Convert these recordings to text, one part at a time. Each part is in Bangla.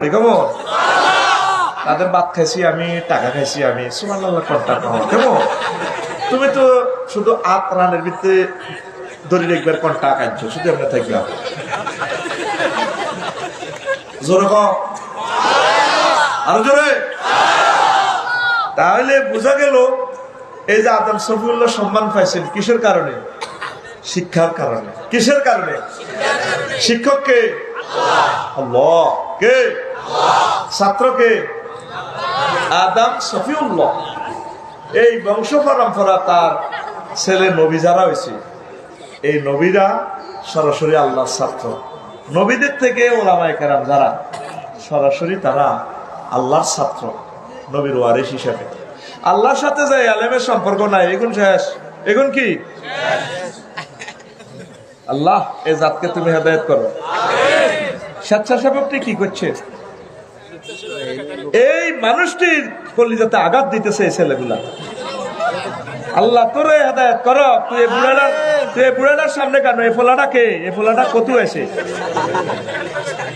কেমন তাদের ভাত খাইছি আমি, টাকা খাইছি আমি। সুমান কেমন তুমি তো শুধু আট রানের ভিতরে দড়ি একবার কন্টা কাঁদছো শুধু এমনি থাকবে জোরে ক আরও জোরে। তাহলে বোঝা গেল, এই যে আদম সফিউল্লাহ সম্মান পাইছেন কিসের কারণে? শিক্ষার কারণে। কিসের কারণে? শিক্ষককে কে? ছাত্রকে আদাম সফিউল্লাহ এই বংশ পরম্পরা তার ছেলে নবী যারা হয়েছে, এই নবীরা সরাসরি আল্লাহর ছাত্র। নবীদের থেকে ওলামায় কেরাম যারা, সরাসরি তারা আল্লাহর ছাত্র, নবীর ওয়ারিস হিসাবে। আল্লাহর সাথে যে আলেমের সম্পর্ক নাই, এগুন শেষ। এগুন কি? আল্লাহ, এ জাতকে তুমি হেদায়ত করো। স্বেচ্ছাসেবকটি কি করছে? এই মানুষটির কলিজাতে আঘাত দিতেছে এই ছেলেগুলা। আল্লাহ তোরে হেদায়ত কর তুই বুড়াটার তুই বুড়াটার সামনে কেন? এই ফোলাটা কে এই ফোলাটা কত এসে।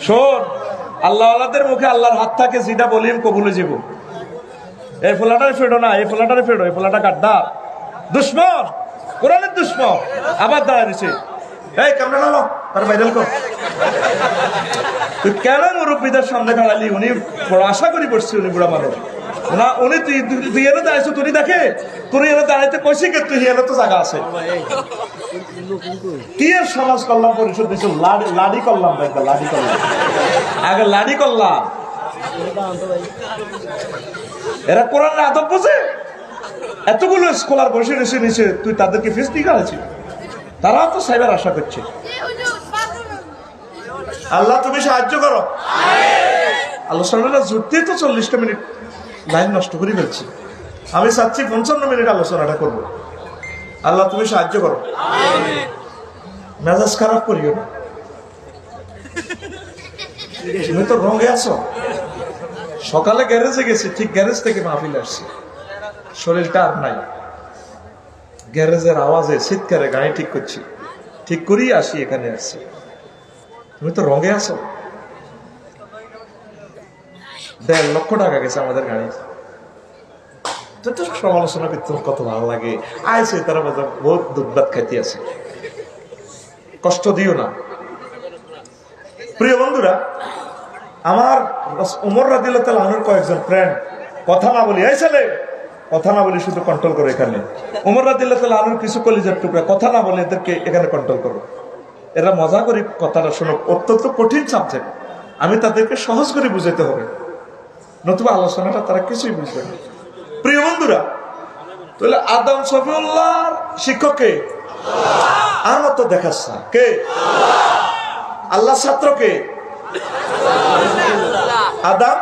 শোন আল্লাহ আল্লাহদের মুখে আল্লাহর হাত থাকে যেটা বলিম কবুলে যাব। এই ফোলাটারে ফেডো না এই ফোলাটারে ফেডো এই ফোলাটা গাদ্দার দুশ্মন কোরআনের দুশ্মন। আবার দাঁড়া দিছে এই কামড়া নালো তার কেন মুরব্বীদের সামনে দাঁড়ালি? উনি বড় আশা করি বসছি উনি বুড়া মানুষ। না, উনি তুই তুই- এনে দাঁড়াইছো তুই দেখে? তুই এনে দাঁড়াইতে কইছি কে? তুই এনে তো জায়গা আছে। কি সমাজ কল্যাণ পরিষদ দিছো? লাডি করলাম দেখবে লাডি করলাম আগে লাডি করলাম এরা কোরআন আদব বোঝে? এতগুলো স্কলার বসে রয়েছে নিচে তুই তাদেরকে ফিস দিয়ে গেছি তারাও তো সাইবার আশা করছে। আল্লাহ, তুমি সাহায্য করো। আলোচনাটা জুড়তেই তো চল্লিশটা মিনিট লাইন নষ্ট করে ফেলছি। আমি চাচ্ছি পঞ্চান্ন মিনিট আলোচনাটা করব। আল্লাহ, তুমি সাহায্য করো। মেজাজ খারাপ করিও না। তুমি তো রঙে আছো। সকালে গ্যারেজে গেছি, ঠিক গ্যারেজ থেকে মাহফিল আসছি। শরীরটা আর নাই। গ্যারেজের আওয়াজে শীতকারে গাড়ি ঠিক করছি। ঠিক করেই আসি, এখানে আসছি তুমি তো রঙে আছো। দেড় লক্ষ টাকা গেছে আমাদের গাড়ি। তো সমালোচনা করতে কত ভালো লাগে। আইসে তারা বহুত দুধবাদ খাইতে আছে। কষ্ট দিও না। প্রিয় বন্ধুরা, আমার উমর রাদিল্লাহ আনুর কয়েকজন ফ্রেন্ড কথা না বলি, এই ছেলে! কথা না বলি শুধু কন্ট্রোল করো এখানে। উমর রাদিল্লাহ আনুর কিছু কলিজার টুকরা কথা না বলে এদেরকে এখানে কন্ট্রোল করো। এরা মজা করে কথাটা শোনো অত্যন্ত কঠিন সাবজেক্ট আমি তাদেরকে সহজ করে বুঝাতে হবে। নতুবা আলোচনাটা তারা কিছুই বুঝবে না। প্রিয় বন্ধুরা তাহলে আদম শফিউল্লাহ শিক্ষককে আর মতো দেখাচ্ছে কে? আল্লাহ ছাত্রকে। আদাম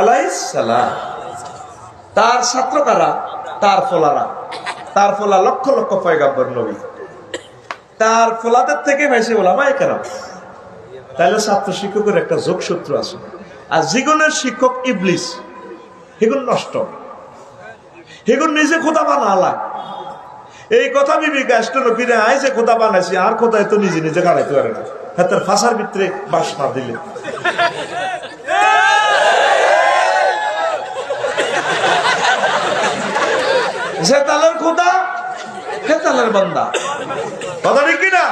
আলাইহিস সালাম। তার ছাত্র কারা তার ফলারা। তার ফলা লক্ষ লক্ষ পয়গাম্বর নবী। তার ফলাদের থেকে ভাইসে ওলামাই কেন তাহলে ছাত্র শিক্ষকের একটা যোগসূত্র আছে। আর জীবনের শিক্ষক ইবলিস সেগুন নষ্ট। সেগুন নিজে খোদা বানালা এই কথা বিবি গাছটা নকিরে আই যে খোদা বানাইছি, আর খোদায় তো নিজে নিজে গাড়াইতে পারে না। হাতের ফাঁসার ভিতরে বাস না দিলে। যে তালের খোদা হে তালের বান্দা। কথা ঠিক কিনা?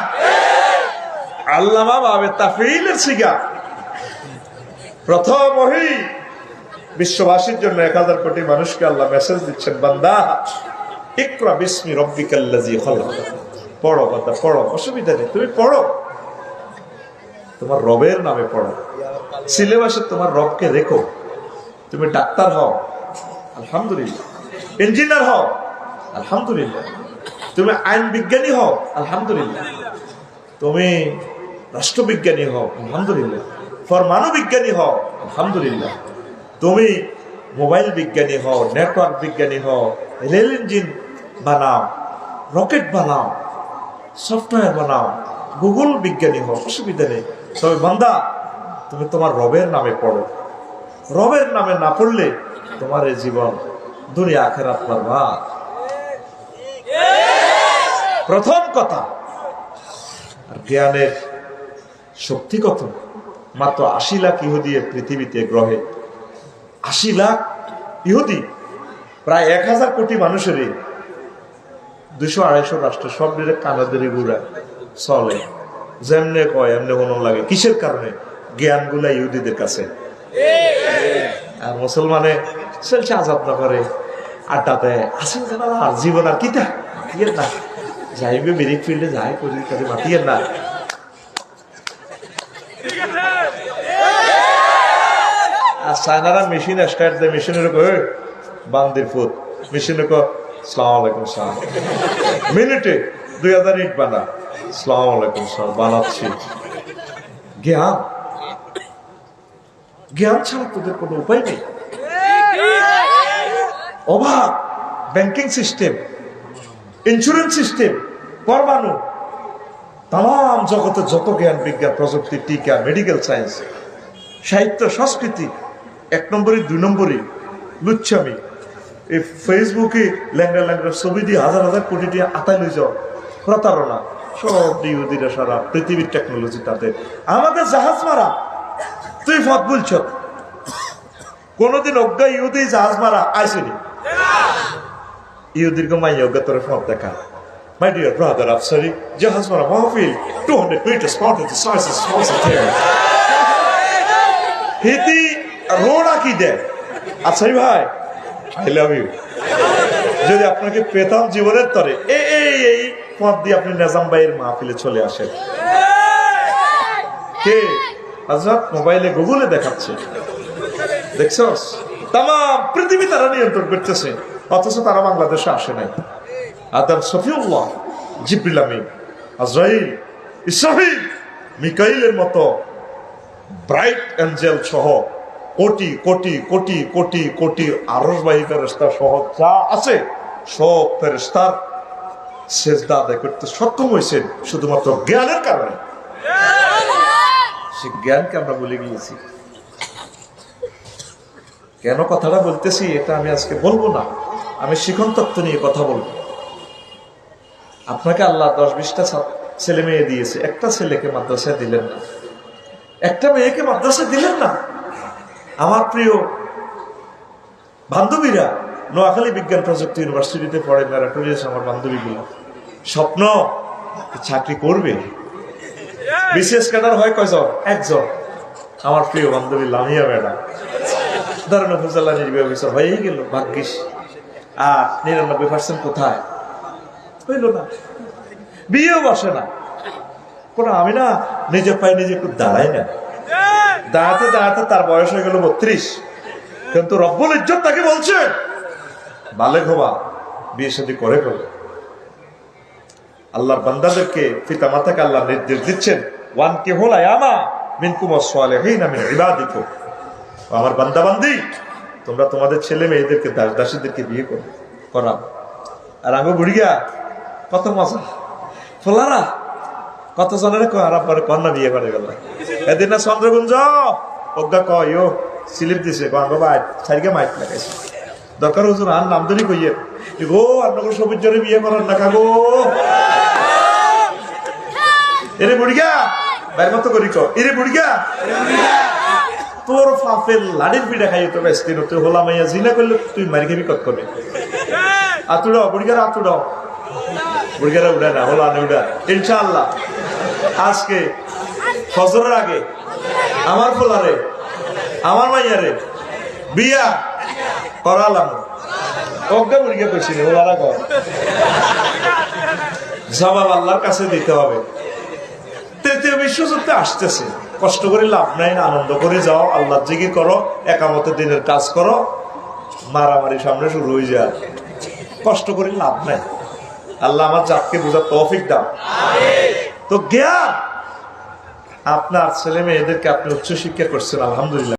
আল্লামা বাবে তাফিলের শিগা। প্রথম ওহি বিশ্ববাসীর জন্য এক হাজার কোটি মানুষকে আল্লাহ মেসেজ দিচ্ছেন, বান্দা, ইকরা বিসমি রব্বিকাল্লাজি খলাক। পড়ো বান্দা, পড়ো, অসুবিধা নেই, তুমি পড়ো। তোমার রবের নামে পড়ো। সিলেবাসে তোমার রবকে রেখো। তুমি ডাক্তার হও। আলহামদুলিল্লাহ। ইঞ্জিনিয়ার হও। আলহামদুলিল্লাহ। তুমি আইন বিজ্ঞানী হও, আলহামদুলিল্লাহ। তুমি রাষ্ট্রবিজ্ঞানী হও, আলহামদুলিল্লাহ। পরমাণু বিজ্ঞানী হও, আলহামদুলিল্লাহ। তুমি মোবাইল বিজ্ঞানী হও, নেটওয়ার্ক বিজ্ঞানী হও, রেল ইঞ্জিন বানাও, রকেট বানাও, সফটওয়্যার বানাও, গুগল বিজ্ঞানী হও, অসুবিধা নেই। তবে বান্দা, তুমি তোমার রবের নামে পড়ো। রবের নামে না পড়লে তোমার এই জীবন, দুনিয়া, আখেরাত পারবা প্রথম কথা, জ্ঞানের শক্তি কত মাত্র আশি লাখ ইহুদি পৃথিবীতে গ্রহে। আশি লাখ ইহুদি, প্রায় এক হাজার কোটি মানুষেরই। দুশো আড়াইশো রাষ্ট্র সব মিলে কানাদের গুড়া চলে। যেমনে কয়, এমনি কোনো লাগে। কিসের কারণে? জ্ঞানগুলা ইহুদিদের কাছে। আর মুসলমানে চলছে আজাদ না করে আড্ডা দেয় আসেন জীবন আর কিতা? না? যাইবে মেরিক ফিল্ডে যাই করি তাদের মাতিয়ে না। সাইনারা মেশিন স্টার্ট দেয় মেশিনের কো বান্দির ফুট মেশিনে কো সালাম আলাইকুম সালাম মিনিটে দুই হাজার ইট বানা। সালাম আলাইকুম সালাম বানাচ্ছি। জ্ঞান? জ্ঞান ছাড়া তোদের কোনো উপায় নেই। অভাব ব্যাংকিং সিস্টেম ইন্স্যুরেন্স সিস্টেম পরমাণু। তাম জগতে যত জ্ঞান বিজ্ঞান, প্রযুক্তি, টিকা মেডিকেল সায়েন্স সাহিত্য, সংস্কৃতি, এক নম্বরে, দুই নম্বরে, লুচ্ছামি। এই ফেসবুকে ল্যাংড়া ল্যাংড়া ছবি দিয়ে হাজার হাজার কোটি দিয়ে আতাই লই যাও প্রতারণা। সব ইহুদিরা সারা পৃথিবীর টেকনোলজি তাদের আমাদের জাহাজ মারা। তুই ফত বলছ। কোনোদিন অজ্ঞা ইহুদি জাহাজ মারা, আইসিনি। ইহুদির মাই অজ্ঞা তোর ফত দেখা। My dear brother, I'm sorry. জাহাজ মারা মাহফিল 200 meters part of the size আচ্ছা ভাই আই লাভ ইউ যদি আপনাকে পেতাম জীবনের তরে এই এই পথ দিয়ে আপনি নেজাম ভাইয়ের মাহফিলে চলে আসেন। কে? আজাদ মোবাইলে গুগলে দেখাচ্ছে। দেখছস? তাম পৃথিবী তারা নিয়ন্ত্রণ করতেছে। অথচ তারা বাংলাদেশে আসে নাই। আদাম সফিউল্লাহ জিব্রিল আমিন, আজরাইল, ইসরাফিল, মিকাইলের মতো ব্রাইট অ্যাঞ্জেল সহ কোটি কোটি কোটি কোটি কোটি আরসবাহী ফেরেস্তা সহ যা আছে, সব ফেরেস্তার সেজদা আদায় করতে সক্ষম হয়েছেন শুধুমাত্র জ্ঞানের কারণে। সে জ্ঞানকে আমরা বলে গিয়েছি। কেন কথাটা বলতেছি এটা আমি আজকে বলব না। আমি শিখন তত্ত্ব নিয়ে কথা বলব। আপনাকে আল্লাহ দশ বিশটা ছেলে মেয়ে দিয়েছে। একটা ছেলেকে মাদ্রাসায় দিলেন না। একটা মেয়েকে মাদ্রাসায় দিলেন না? আমার প্রিয় বান্ধবীরা, নোয়াখালী বিজ্ঞান প্রযুক্তি ইউনিভার্সিটিতে পড়ে ম্যারাটোরিয়াস আমার বান্ধবীগুলো। স্বপ্ন চাকরি করবে? বিশেষ ক্যাডার হয় কয়জন? একজন। আমার প্রিয় বান্ধবী লামিয়া ম্যাডাম। ধরেন উপজেলা নির্বাহী অফিসার হয়েই গেল, ভাগ্যিস। আর নিরানব্বই পার্সেন্ট কোথায়? হইল না। বিয়েও বসে না। কোন আমি না নিজের পায়ে নিজে একটু দাঁড়াই না। দাঁড়াতে দাঁড়াতে তার বয়স হয়ে গেল বত্রিশ। কিন্তু রব্বুল ইজ্জত তাকে বলছে বালেক হবা, বিয়ে সাথে করে ফেলো। আল্লাহর বান্দাদেরকে পিতা মাতাকে আল্লাহ নির্দেশ দিচ্ছেন ওয়ান কে হল আমা মিনকুম সালেহিন আমি ইবাদিকুম। ও আমার বান্দা বান্দি তোমরা তোমাদের ছেলে মেয়েদেরকে, দাস দাসীদেরকে বিয়ে করো। করাও। আর আমি বুড়িয়া কত মজা। ফোলারা, কত জনের করার পরে কন্যা বিয়ে করে গেল। এদিন না চন্দ্রগুঞ্জ অজ্ঞা কয় ও স্লিপ দিছে সারিকে মাইক লাগাইছে। দরকার হুজুর, আর নাম ধরি কইয়ে। গো আপনাকে সবুজ জনে বিয়ে করার না কাগো এরে বুড়িয়া বাইর মতো করি কো। এরে বুড়িয়া তোর ফাফের লাড়ির পিঠা খাই তো ব্যস্ত তুই হোলা মাইয়া জিনা করলে তুই মারি খাবি কত করে আতুড় বুড়িয়ারা আতুড় বুড়িয়ারা উড়া না হোলা না উড়া। ইনশাআল্লাহ আজকে ফজরের আগে আমার ফোলারে আমার মাইয়ারে বিয়া করালাম। অজ্ঞা বুড়িয়া রে হোলারা কর জবাব আল্লাহর কাছে দিতে হবে। তৃতীয় বিশ্বযুদ্ধ আসতেছে। কষ্ট করে লাভ নাই আনন্দ করে যাও আল্লাহ জিগি করো, একামতের দিনের কাজ করো, মারামারি সামনে শুরু হয়ে যায়। কষ্ট করে লাভ নাই। আল্লাহ আমার জাতকে বোঝার তৌফিক দাও। তো জ্ঞান, আপনার ছেলে মেয়েদেরকে আপনি উচ্চশিক্ষা করছেন, আলহামদুলিল্লাহ।